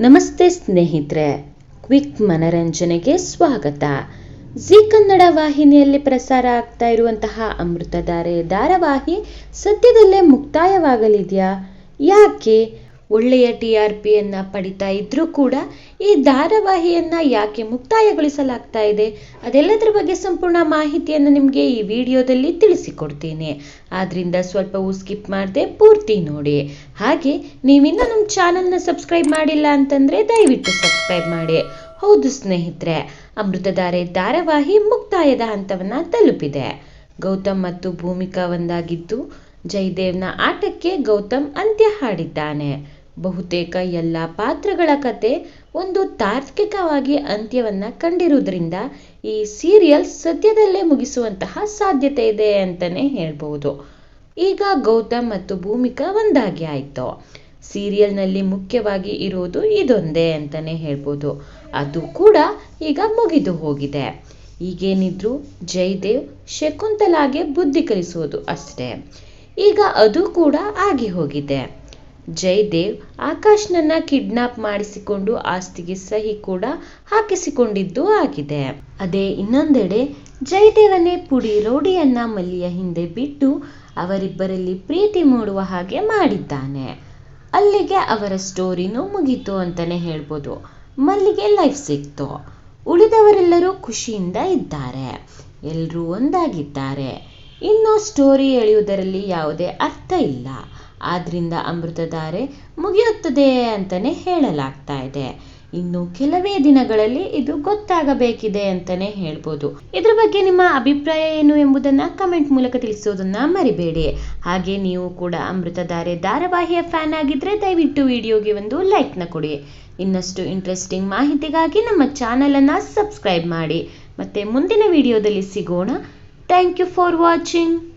ನಮಸ್ತೆ ಸ್ನೇಹಿತರೆ, ಕ್ವಿಕ್ ಮನರಂಜನೆಗೆ ಸ್ವಾಗತ. ಜಿ ಕನ್ನಡ ವಾಹಿನಿಯಲ್ಲಿ ಪ್ರಸಾರ ಆಗ್ತಾ ಇರುವಂತಹ ಅಮೃತಧಾರೆ ಧಾರಾವಾಹಿ ಸದ್ಯದಲ್ಲೇ ಮುಕ್ತಾಯವಾಗಲಿದೆಯಾ? ಯಾಕೆ? ಒಳ್ಳೆಯ ಟಿ ಆರ್ ಪಿಯನ್ನು ಪಡಿತಾ ಇದ್ರೂ ಕೂಡ ಈ ಧಾರಾವಾಹಿಯನ್ನು ಯಾಕೆ ಮುಕ್ತಾಯಗೊಳಿಸಲಾಗ್ತಾ ಇದೆ, ಅದೆಲ್ಲದರ ಬಗ್ಗೆ ಸಂಪೂರ್ಣ ಮಾಹಿತಿಯನ್ನು ನಿಮಗೆ ಈ ವಿಡಿಯೋದಲ್ಲಿ ತಿಳಿಸಿಕೊಡ್ತೀನಿ. ಆದ್ದರಿಂದ ಸ್ವಲ್ಪವೂ ಸ್ಕಿಪ್ ಮಾಡದೆ ಪೂರ್ತಿ ನೋಡಿ. ಹಾಗೆ ನೀವಿನ್ನೂ ನಮ್ಮ ಚಾನಲ್ನ ಸಬ್ಸ್ಕ್ರೈಬ್ ಮಾಡಿಲ್ಲ ಅಂತಂದರೆ ದಯವಿಟ್ಟು ಸಬ್ಸ್ಕ್ರೈಬ್ ಮಾಡಿ. ಹೌದು ಸ್ನೇಹಿತರೆ, ಅಮೃತಧಾರೆ ಧಾರಾವಾಹಿ ಮುಕ್ತಾಯದ ಹಂತವನ್ನು ತಲುಪಿದೆ. ಗೌತಮ್ ಮತ್ತು ಭೂಮಿಕಾ ಒಂದಾಗಿದ್ದು, ಜಯದೇವ್ನ ಆಟಕ್ಕೆ ಗೌತಮ್ ಅಂತ್ಯ ಹಾಡಿದ್ದಾನೆ. ಬಹುತೇಕ ಎಲ್ಲ ಪಾತ್ರಗಳ ಕತೆ ಒಂದು ತಾರ್ಕಿಕವಾಗಿ ಅಂತ್ಯವನ್ನ ಕಂಡಿರುವುದರಿಂದ ಈ ಸೀರಿಯಲ್ ಸದ್ಯದಲ್ಲೇ ಮುಗಿಸುವಂತಹ ಸಾಧ್ಯತೆ ಇದೆ ಅಂತಲೇ ಹೇಳ್ಬೋದು ಈಗ ಗೌತಮ್ ಮತ್ತು ಭೂಮಿಕಾ ಒಂದಾಗಿ ಆಯಿತು. ಸೀರಿಯಲ್ನಲ್ಲಿ ಮುಖ್ಯವಾಗಿ ಇರೋದು ಇದೊಂದೇ ಅಂತಲೇ ಹೇಳ್ಬೋದು ಅದು ಕೂಡ ಈಗ ಮುಗಿದು ಹೋಗಿದೆ. ಈಗೇನಿದ್ರು ಜಯದೇವ್ ಶಕುಂತಲಾಗೆ ಬುದ್ಧಿ ಕಲಿಸೋದು ಅಷ್ಟೇ. ಈಗ ಅದು ಕೂಡ ಆಗಿ ಹೋಗಿದೆ. ಜಯದೇವ್ ಆಕಾಶ್ನನ್ನ ಕಿಡ್ನಾಪ್ ಮಾಡಿಸಿಕೊಂಡು ಆಸ್ತಿಗೆ ಸಹಿ ಕೂಡ ಹಾಕಿಸಿಕೊಂಡಿದ್ದು ಆಗಿದೆ. ಅದೇ ಇನ್ನೊಂದೆಡೆ ಜಯದೇವನೇ ಪುಡಿ ರೋಡಿಯನ್ನ ಮಲ್ಲಿಯ ಹಿಂದೆ ಬಿಟ್ಟು ಅವರಿಬ್ಬರಲ್ಲಿ ಪ್ರೀತಿ ಮೂಡುವ ಹಾಗೆ ಮಾಡಿದ್ದಾನೆ. ಅಲ್ಲಿಗೆ ಅವರ ಸ್ಟೋರಿನೂ ಮುಗೀತು ಅಂತಾನೆ ಹೇಳ್ಬೋದು. ಮಲ್ಲಿಗೆ ಲೈಫ್ ಸಿಕ್ತು. ಉಳಿದವರೆಲ್ಲರೂ ಖುಷಿಯಿಂದ ಇದ್ದಾರೆ. ಎಲ್ಲರೂ ಒಂದಾಗಿದ್ದಾರೆ. ಇನ್ನು ಸ್ಟೋರಿ ಎಳೆಯುವುದರಲ್ಲಿ ಯಾವುದೇ ಅರ್ಥ ಇಲ್ಲ. ಆದ್ರಿಂದ ಅಮೃತಧಾರೆ ಮುಗಿಯುತ್ತದೆ ಅಂತಲೇ ಹೇಳಲಾಗ್ತಾ ಇದೆ. ಇನ್ನು ಕೆಲವೇ ದಿನಗಳಲ್ಲಿ ಇದು ಗೊತ್ತಾಗಬೇಕಿದೆ ಅಂತಲೇ ಹೇಳ್ಬೋದು. ಇದ್ರ ಬಗ್ಗೆ ನಿಮ್ಮ ಅಭಿಪ್ರಾಯ ಏನು ಎಂಬುದನ್ನ ಕಮೆಂಟ್ ಮೂಲಕ ತಿಳಿಸೋದನ್ನ ಮರಿಬೇಡಿ. ಹಾಗೆ ನೀವು ಕೂಡ ಅಮೃತಧಾರೆ ಧಾರಾವಾಹಿಯ ಫ್ಯಾನ್ ಆಗಿದ್ರೆ ದಯವಿಟ್ಟು ವಿಡಿಯೋಗೆ ಒಂದು ಲೈಕ್ನ ಕೊಡಿ. ಇನ್ನಷ್ಟು ಇಂಟ್ರೆಸ್ಟಿಂಗ್ ಮಾಹಿತಿಗಾಗಿ ನಮ್ಮ ಚಾನಲನ್ನು ಸಬ್ಸ್ಕ್ರೈಬ್ ಮಾಡಿ. ಮತ್ತೆ ಮುಂದಿನ ವಿಡಿಯೋದಲ್ಲಿ ಸಿಗೋಣ. Thank you for watching